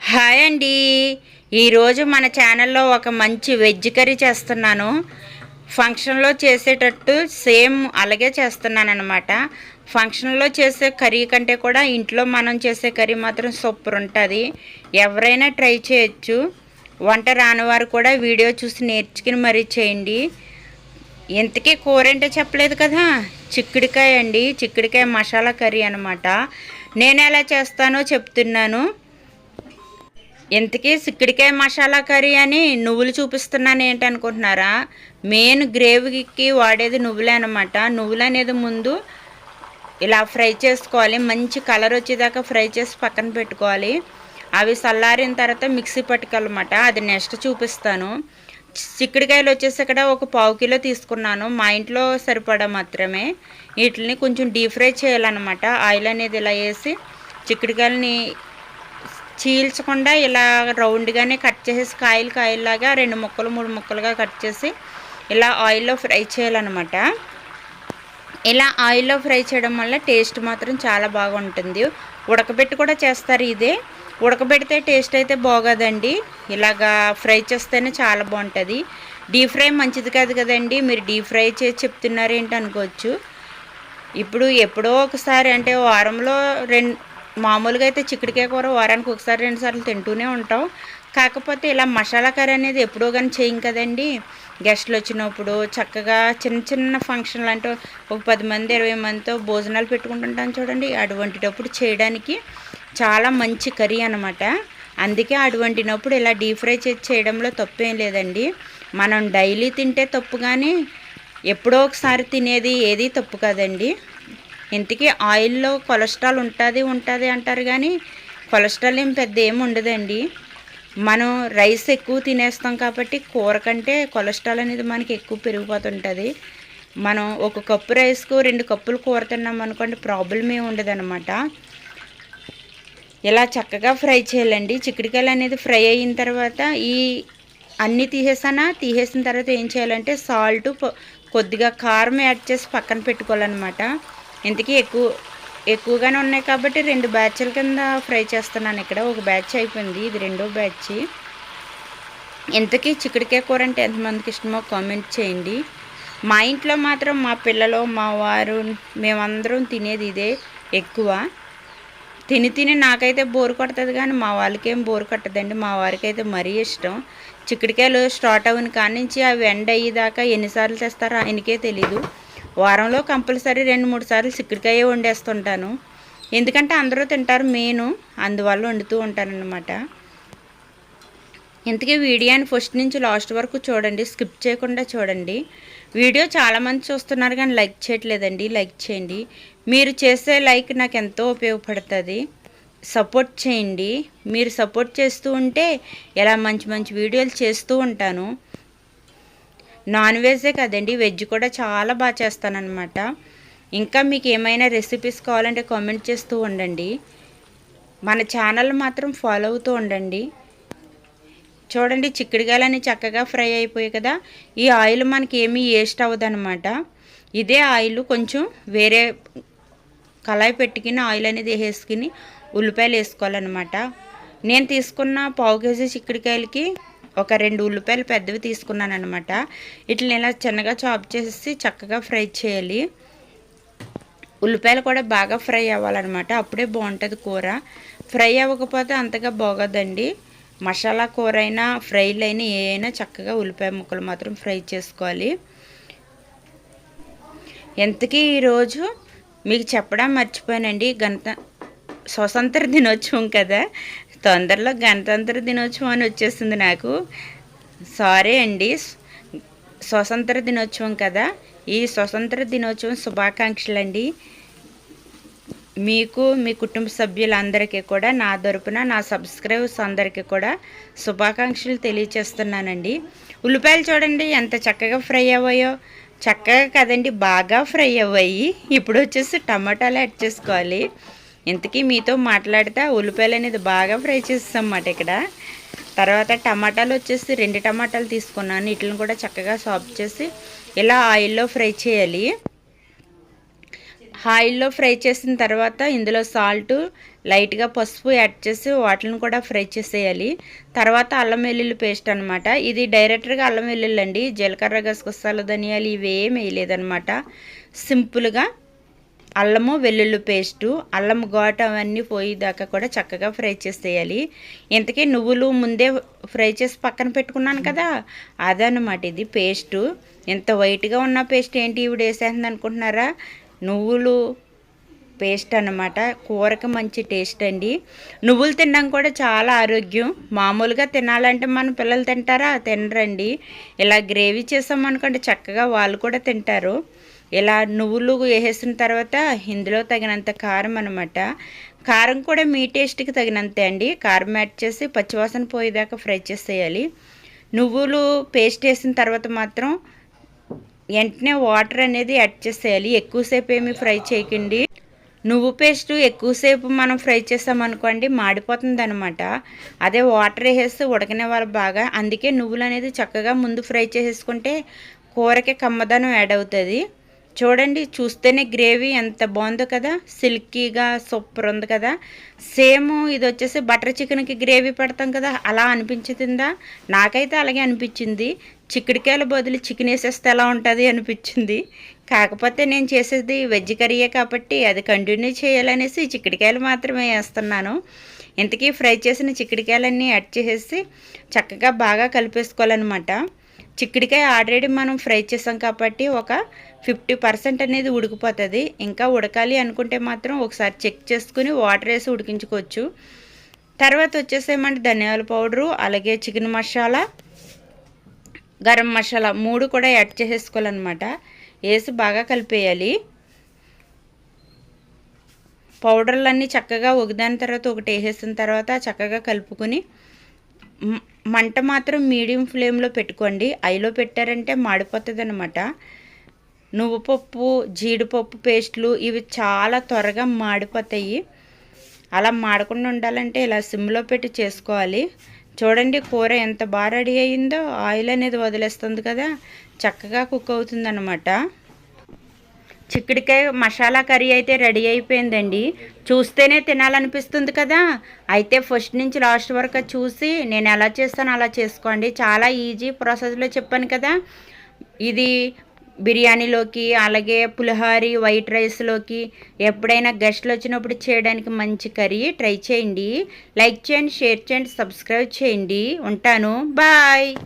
Hi అండి. ఈరోజు మన ఛానల్లో ఒక మంచి వెజ్ కర్రీ చేస్తున్నాను. ఫంక్షన్లో చేసేటట్టు సేమ్ అలాగే చేస్తున్నాను అనమాట ఫంక్షన్లో చేసే కర్రీ కంటే కూడా ఇంట్లో మనం చేసే కర్రీ మాత్రం సూపర్ ఉంటుంది. ఎవరైనా ట్రై చేయొచ్చు. వంట రాని వారు కూడా వీడియో చూసి నేర్చుకుని మరీ చేయండి. ఇంతకీ కూర అంటే చెప్పలేదు కదా? చిక్కుడికాయ అండి. చిక్కుడికాయ మసాలా కర్రీ అనమాట నేను ఎలా చేస్తానో చెప్తున్నాను. ఇంతకీ సిక్కిడికాయ మసాలా కర్రీ అని నువ్వులు చూపిస్తున్నాను ఏంటి అనుకుంటున్నారా? మెయిన్ గ్రేవీకి వాడేది నువ్వులే అనమాట నువ్వులు అనేది ముందు ఇలా ఫ్రై చేసుకోవాలి. మంచి కలర్ వచ్చేదాకా ఫ్రై చేసి పక్కన పెట్టుకోవాలి. అవి చల్లారిన తర్వాత మిక్సీ పట్టుకోవాలన్నమాట. అది నెక్స్ట్ చూపిస్తాను. చిక్కుడుకాయలు వచ్చేసి ఇక్కడ ఒక పావు కిలో తీసుకున్నాను. మా ఇంట్లో సరిపడా మాత్రమే. వీటిని కొంచెం డీప్ ఫ్రై చేయాలన్నమాట. ఆయిల్ అనేది ఇలా వేసి చిక్కుడుకాయలని చీల్చకుండా ఇలా రౌండ్గానే కట్ చేసేసి కాయలు కాయల్లాగా రెండు ముక్కలు మూడు ముక్కలుగా కట్ చేసి ఇలా ఆయిల్లో ఫ్రై చేయాలన్నమాట. ఇలా ఆయిల్లో ఫ్రై చేయడం వల్ల టేస్ట్ మాత్రం చాలా బాగుంటుంది. ఉడకబెట్టి కూడా చేస్తారు ఇదే. ఉడకబెడితే టేస్ట్ అయితే బాగోదండి. ఇలాగా ఫ్రై చేస్తేనే చాలా బాగుంటుంది. డీప్ ఫ్రై మంచిది కాదు కదండి. మీరు డీప్ ఫ్రై చేసి చెప్తున్నారేంటి అనుకోవచ్చు. ఇప్పుడు ఎప్పుడో ఒకసారి అంటే వారంలో రెండు మామూలుగా అయితే చిక్కుడికాయ కూర వారానికి ఒకసారి రెండుసార్లు తింటూనే ఉంటాం. కాకపోతే ఇలా మసాలా కర్రీ అనేది ఎప్పుడో కానీ చేయం కదండి. గెస్ట్లు వచ్చినప్పుడు చక్కగా చిన్న చిన్న ఫంక్షన్లు అంటే ఒక పది మంది ఇరవై మందితో భోజనాలు పెట్టుకుంటుంటాం చూడండి. అటువంటిటప్పుడు చేయడానికి చాలా మంచి కర్రీ అనమాట అందుకే అటువంటినప్పుడు ఇలా డీప్ ఫ్రై చేసి చేయడంలో తప్పేం లేదండి. మనం డైలీ తింటే తప్పు కానీ ఎప్పుడో ఒకసారి తినేది ఏది తప్పు కాదండి. ఇంతకీ ఆయిల్లో కొలెస్ట్రాల్ ఉంటుంది ఉంటుంది అంటారు కానీ కొలెస్ట్రాల్ ఏం పెద్ద ఏమి ఉండదండి. మనం రైస్ ఎక్కువ తినేస్తాం కాబట్టి కూర కంటే కొలెస్ట్రాల్ అనేది మనకి ఎక్కువ పెరిగిపోతుంటుంది. మనం ఒక కప్పు రైస్కు రెండు కప్పులు కూర తిన్నాం అనుకోండి ప్రాబ్లం ఏమి ఉండదన్నమాట. ఇలా చక్కగా ఫ్రై చేయాలండి. చిక్కుడుకాయలు అనేది ఫ్రై అయిన తర్వాత ఈ అన్నీ తీసేసానా? తీసేసిన తర్వాత ఏం చేయాలంటే సాల్ట్ కొద్దిగా కారం యాడ్ చేసి పక్కన పెట్టుకోవాలన్నమాట. ఇంతకీ ఎక్కువ ఎక్కువగానే ఉన్నాయి కాబట్టి రెండు బ్యాచ్ల కింద ఫ్రై చేస్తున్నాను. ఇక్కడ ఒక బ్యాచ్ అయిపోయింది. ఇది రెండో బ్యాచ్. ఇంతకీ చిక్కుడుకాయ కూర అంటే ఎంతమందికి ఇష్టమో కామెంట్ చేయండి. మా ఇంట్లో మాత్రం మా పిల్లలు మా వారు మేమందరం తినేది ఇదే ఎక్కువ. తిని తిని నాకైతే బోరు కొడుతుంది కానీ మా వాళ్ళకేం బోరు కొట్టదండి. మా వారికి అయితే మరీ ఇష్టం. చిక్కుడుకాయలు స్టార్ట్ అవ్వని కానించి నుంచి అవి ఎండ్ అయ్యేదాకా ఎన్నిసార్లు తెస్తారో ఆయనకే తెలీదు. వారంలో కంపల్సరీ రెండు మూడు సార్లు చిక్కుడుకాయ వండేస్తుంటాను. ఎందుకంటే అందరూ తింటారు మెయిన్ అందువల్ల వండుతూ ఉంటానన్నమాట. ఇంతకీ వీడియోని ఫస్ట్ నుంచి లాస్ట్ వరకు చూడండి స్కిప్ చేయకుండా చూడండి. వీడియో చాలామంది చూస్తున్నారు కానీ లైక్ చేయట్లేదండి లైక్ చేయండి. మీరు చేసే లైక్ నాకు ఎంతో ఉపయోగపడుతుంది. సపోర్ట్ చేయండి. మీరు సపోర్ట్ చేస్తూ ఉంటే ఇలా మంచి మంచి వీడియోలు చేస్తూ ఉంటాను. నాన్ వెజే కదండి వెజ్ కూడా చాలా బాగా చేస్తానన్నమాట. ఇంకా మీకు ఏమైనా రెసిపీస్ కావాలంటే కామెంట్ చేస్తూ ఉండండి. మన ఛానల్ మాత్రం ఫాలో అవుతూ ఉండండి. చూడండి చిక్కుడుగాయలని చక్కగా ఫ్రై అయిపోయాయి కదా. ఈ ఆయిల్ మనకి ఏమీ వేస్ట్ అవ్వదనమాట ఇదే ఆయిల్ కొంచెం వేరే కళాయి పెట్టుకుని ఆయిల్ అనేది వేసుకుని ఉల్లిపాయలు వేసుకోవాలన్నమాట. నేను తీసుకున్న పావు కేజీ చిక్కుడుకాయలకి ఒక రెండు ఉల్లిపాయలు పెద్దవి తీసుకున్నాను అనమాట ఇట్లా ఇలా చిన్నగా చాప్ చేసి చక్కగా ఫ్రై చేయాలి. ఉల్లిపాయలు కూడా బాగా ఫ్రై అవ్వాలన్నమాట. అప్పుడే బాగుంటుంది కూర. ఫ్రై అవ్వకపోతే అంతగా బాగోదండి. మసాలా కూర అయినా ఫ్రైలు అయినా ఏ అయినా చక్కగా ఉల్లిపాయ ముక్కలు మాత్రం ఫ్రై చేసుకోవాలి. ఎంతకీ ఈరోజు మీకు చెప్పడం మర్చిపోయానండి. గణత స్వతంత్ర దినోత్సవం కదా. తొందరలో గణతంత్ర దినోత్సవం అని వచ్చేసింది నాకు. సారీ అండి. స్వతంత్ర దినోత్సవం కదా. ఈ స్వతంత్ర దినోత్సవం శుభాకాంక్షలు అండి మీకు మీ కుటుంబ సభ్యులందరికీ కూడా నా తరపున నా సబ్స్క్రైబర్స్ అందరికీ కూడా శుభాకాంక్షలు తెలియచేస్తున్నానండి. ఉల్లిపాయలు చూడండి ఎంత చక్కగా ఫ్రై అవ్వాయో. చక్కగా కదండి బాగా ఫ్రై అవ్వాయి. ఇప్పుడు వచ్చేసి టమాటాలు యాడ్ చేసుకోవాలి. ఇంతకీ మీతో మాట్లాడితే ఉల్లిపాయలు అనేది బాగా ఫ్రై చేస్తామన్నమాట ఇక్కడ. తర్వాత టమాటాలు వచ్చేసి రెండు టమాటాలు తీసుకున్నాను. వీటిని కూడా చక్కగా సాఫ్ చేసి ఇలా ఆయిల్లో ఫ్రై చేయాలి. ఆయిల్లో ఫ్రై చేసిన తర్వాత ఇందులో సాల్ట్ లైట్గా పసుపు యాడ్ చేసి వాటిని కూడా ఫ్రై చేసేయాలి. తర్వాత అల్లం వెల్లుల్లి పేస్ట్ అనమాట ఇది డైరెక్ట్గా అల్లం వెల్లుల్లి అండి. జీలకర్ర గసగసాలు ధనియాలు ఇవేం వేయలేదనమాట సింపుల్గా అల్లము వెల్లుల్లి పేస్టు అల్లం ఘాటు అవన్నీ పోయేదాకా కూడా చక్కగా ఫ్రై చేసేయాలి. ఇంతకీ నువ్వులు ముందే ఫ్రై చేసి పక్కన పెట్టుకున్నాను కదా అదనమాట ఇది పేస్టు. ఎంత వైట్గా ఉన్న పేస్ట్ ఏంటి? ఇవిడ వేసేస్తుంది అనుకుంటున్నారా? నువ్వులు పేస్ట్ అనమాట కూరకి మంచి టేస్ట్ అండి. నువ్వులు తినడం కూడా చాలా ఆరోగ్యం. మామూలుగా తినాలంటే మన పిల్లలు తింటారా? తినరండి. ఇలా గ్రేవీ చేసామనుకోండి చక్కగా వాళ్ళు కూడా తింటారు. ఇలా నువ్వులు వేసేసిన తర్వాత ఇందులో తగినంత కారం అనమాట కారం కూడా మీ టేస్ట్కి తగినంతే అండి. కారం యాడ్ చేసి పచ్చివాసన పోయేదాకా ఫ్రై చేసేయాలి. నువ్వులు పేస్ట్ వేసిన తర్వాత మాత్రం వెంటనే వాటర్ అనేది యాడ్ చేసేయాలి. ఎక్కువసేపు ఏమి ఫ్రై చేయకండి. నువ్వు పేస్ట్ ఎక్కువసేపు మనం ఫ్రై చేసామనుకోండి మాడిపోతుంది అనమాట అదే వాటర్ వేసేస్తే ఉడకనే వాళ్ళు బాగా. అందుకే నువ్వులు అనేది చక్కగా ముందు ఫ్రై చేసేసుకుంటే కూరకి కమ్మదనం యాడ్ అవుతుంది. చూడండి చూస్తేనే గ్రేవీ ఎంత బాగుందో కదా. సిల్కీగా సూపర్ ఉంది కదా. సేమ్ ఇది వచ్చేసి బటర్ చికెన్కి గ్రేవీ పెడతాం కదా. అలా అనిపించిందా? నాకైతే అలాగే అనిపించింది. చిక్కుడికాయల బదులు చికెన్ వేసేస్తే ఎలా ఉంటుంది అనిపించింది. కాకపోతే నేను చేసేది వెజ్ కర్రీయే కాబట్టి అది కంటిన్యూ చేయాలనేసి చిక్కడికాయలు మాత్రమే వేస్తున్నాను. ఇంతకీ ఫ్రై చేసిన చిక్కడికాయలన్నీ యాడ్ చేసేసి చక్కగా బాగా కలిపేసుకోవాలన్నమాట. చిక్కడికాయ ఆల్రెడీ మనం ఫ్రై చేసాం కాబట్టి ఒక ఫిఫ్టీ పర్సెంట్ అనేది ఉడికిపోతుంది. ఇంకా ఉడకాలి అనుకుంటే మాత్రం ఒకసారి చెక్ చేసుకుని వాటర్ వేసి ఉడికించుకోవచ్చు. తర్వాత వచ్చేసేమంటే ధనియాల పౌడరు అలాగే చికెన్ మసాలా గరం మసాలా మూడు కూడా యాడ్ చేసేసుకోవాలన్నమాట. వేసి బాగా కలిపేయాలి. పౌడర్లన్నీ చక్కగా ఒకదాని తర్వాత ఒకటి వేసేసిన తర్వాత చక్కగా కలుపుకొని మంట మాత్రం మీడియం ఫ్లేమ్లో పెట్టుకోండి. ఐలో పెట్టారంటే మాడిపోతుంది అనమాట నువ్వు పప్పు జీడిపప్పు పేస్ట్లు ఇవి చాలా త్వరగా మాడిపోతాయి. అలా మాడకుండా ఉండాలంటే ఇలా సిమ్లో పెట్టి చేసుకోవాలి. చూడండి కూర ఎంత బాగా రెడీ అయ్యిందో ఆయిల్ అనేది వదిలేస్తుంది కదా చక్కగా కుక్ అవుతుందన్నమాట. చిక్కుడికాయ మసాలా కర్రీ అయితే రెడీ అయిపోయిందండి. చూస్తేనే తినాలనిపిస్తుంది కదా. అయితే ఫస్ట్ నుంచి లాస్ట్ వరకు చూసి నేను ఎలా చేస్తానో అలా చేసుకోండి. చాలా ఈజీ ప్రాసెస్లో చెప్పాను కదా. ఇది బిర్యానీలోకి అలాగే పులిహారి వైట్ రైస్లోకి ఎప్పుడైనా గెస్ట్లు వచ్చినప్పుడు చేయడానికి మంచి కర్రీ ట్రై చేయండి. లైక్ చేయండి షేర్ చేయండి సబ్స్క్రైబ్ చేయండి. ఉంటాను. బాయ్.